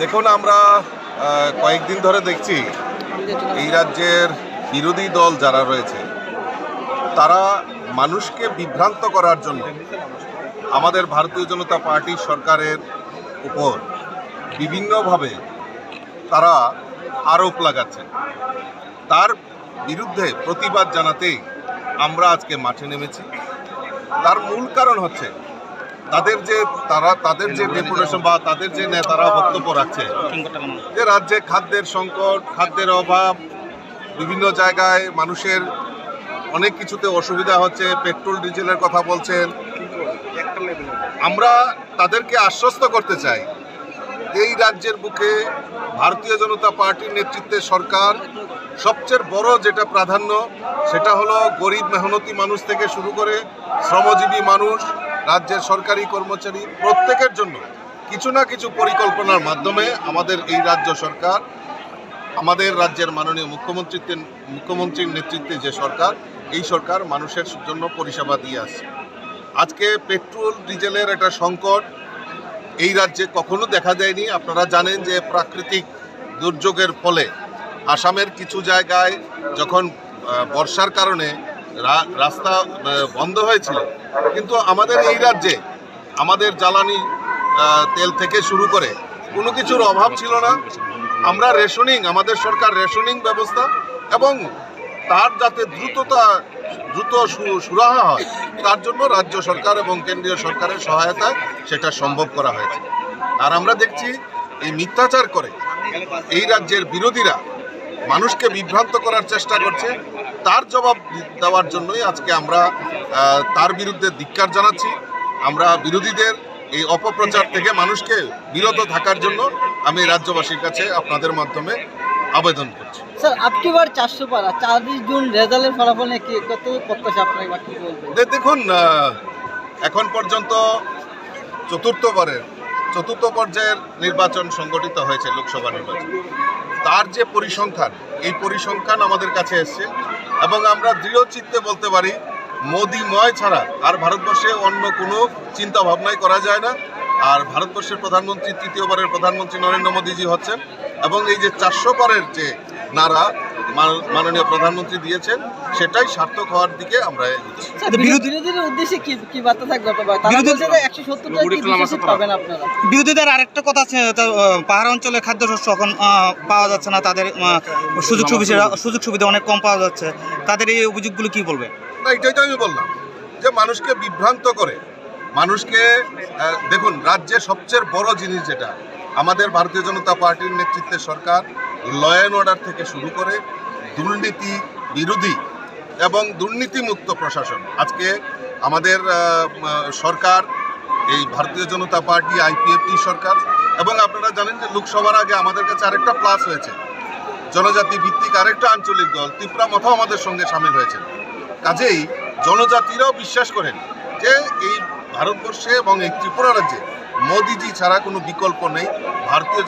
দেখুন আমরা কয়েকদিন ধরে দেখছি এই রাজ্যের বিরোধী দল যারা রয়েছে তারা মানুষকে বিভ্রান্ত করার জন্য আমাদের ভারতীয় জনতা পার্টি সরকারের উপর বিভিন্নভাবে তারা আরোপ লাগাচ্ছে। তার বিরুদ্ধে প্রতিবাদ জানাতেই আমরা আজকে মাঠে নেমেছি। তার মূল কারণ হচ্ছে তাদের যে তারা, তাদের যে ডেপুটেশন বা তাদের যে নেতারা বক্তব্য রাখছে, যে রাজ্যে খাদ্যের সংকট, খাদ্যের অভাব, বিভিন্ন জায়গায় মানুষের অনেক কিছুতে অসুবিধা হচ্ছে, পেট্রোল, ডিজেলের কথা বলছেন। আমরা তাদেরকে আশ্বস্ত করতে চাই, এই রাজ্যের বুকে ভারতীয় জনতা পার্টির নেতৃত্বে সরকার সবচেয়ে বড় যেটা প্রাধান্য, সেটা হলো গরিব, মেহনতি মানুষ থেকে শুরু করে শ্রমজীবী মানুষ রাজ্যের সরকারি কর্মচারী প্রত্যেকের জন্য কিছু না কিছু পরিকল্পনার মাধ্যমে আমাদের এই রাজ্য সরকার, আমাদের রাজ্যের মাননীয় মুখ্যমন্ত্রীত্বে, মুখ্যমন্ত্রীর নেতৃত্বে যে সরকার, এই সরকার মানুষের জন্য পরিষেবা দিয়ে আসছে। আজকে পেট্রোল, ডিজেলের একটা সংকট এই রাজ্যে কখনো দেখা যায়নি আপনারা জানেন যে প্রাকৃতিক দুর্যোগের ফলে আসামের কিছু জায়গায় যখন বর্ষার কারণে রাস্তা বন্ধ হয়েছিল। কিন্তু আমাদের এই রাজ্যে আমাদের জ্বালানি তেল থেকে শুরু করে কোনো কিছুর অভাব ছিল না। আমরা রেশনিং, আমাদের সরকার রেশনিং ব্যবস্থা এবং তার যাতে দ্রুততা, দ্রুত সুরাহা হয়, তার জন্য রাজ্য সরকার এবং কেন্দ্রীয় সরকারের সহায়তায় সেটা সম্ভব করা হয়েছে। আর আমরা দেখছি এই মিথ্যাচার করে এই রাজ্যের বিরোধীরা মানুষকে বিভ্রান্ত করার চেষ্টা করছে তার জবাব দেওয়ার জন্যই আজকে আমরা তার বিরুদ্ধে ধিক্কার জানাচ্ছি। আমরা বিরোধীদের এই অপপ্রচার থেকে মানুষকে বিরত থাকার জন্য আমি রাজ্যবাসীর কাছে আপনাদের মাধ্যমে আবেদন করছি। স্যার আপকি বার চারশো পারা জুন রেজাল্টের ফলাফল কি কত প্রত্যাশা বলবেন? দেখুন এখন পর্যন্ত চতুর্থবারের চতুর্থ পর্যায়ের নির্বাচন সংগঠিত হয়েছে লোকসভা নির্বাচন। তার যে পরিসংখ্যান, এই পরিসংখ্যান আমাদের কাছে এসছে। এবং আমরা দৃঢ় চিত্তে বলতে পারি, মোদিময় ছাড়া আর ভারতবর্ষে অন্য কোনো চিন্তা ভাবনাই করা যায় না। আর ভারতবর্ষের প্রধানমন্ত্রী, তৃতীয়বারের প্রধানমন্ত্রী নরেন্দ্র মোদীজি হচ্ছেন। এবং এই যে চারশো পারের যে নারা মাননীয় প্রধানমন্ত্রী দিয়েছেন সেটাই সার্থক হওয়ার দিকে আমরা বিরোধীদের উদ্দেশ্যে কি কি বার্তা থাকবে আরেকটা কথা আছে পাহাড় অঞ্চলে খাদ্যশস্য এখন পাওয়া যাচ্ছে না তাদের সুযোগ সুবিধা সুযোগ সুবিধা অনেক কম পাওয়া যাচ্ছে। তাদের এই অভিযোগগুলো কি বলবে? না এটাই তো আমি বললাম যে মানুষকে বিভ্রান্ত করে মানুষকে দেখুন রাজ্যের সবচেয়ে বড় জিনিস যেটা আমাদের ভারতীয় জনতা পার্টির নেতৃত্বে সরকার ল অ্যান্ড অর্ডার থেকে শুরু করে দুর্নীতি বিরোধী এবং দুর্নীতিমুক্ত প্রশাসন। আজকে আমাদের সরকার, এই ভারতীয় জনতা পার্টি, আইপিএফটি সরকার এবং আপনারা জানেন যে লোকসভার আগে আমাদের কাছে আরেকটা প্লাস হয়েছে। জনজাতি ভিত্তিক আরেকটা আঞ্চলিক দল, ত্রিপুরা মথাও আমাদের সঙ্গে সামিল হয়েছে। কাজেই জনজাতিরাও বিশ্বাস করেন যে এই ভারতবর্ষে এবং এই ত্রিপুরা রাজ্যে মোদিজি ছাড়া কোনো বিকল্প নেই। ভারতীয়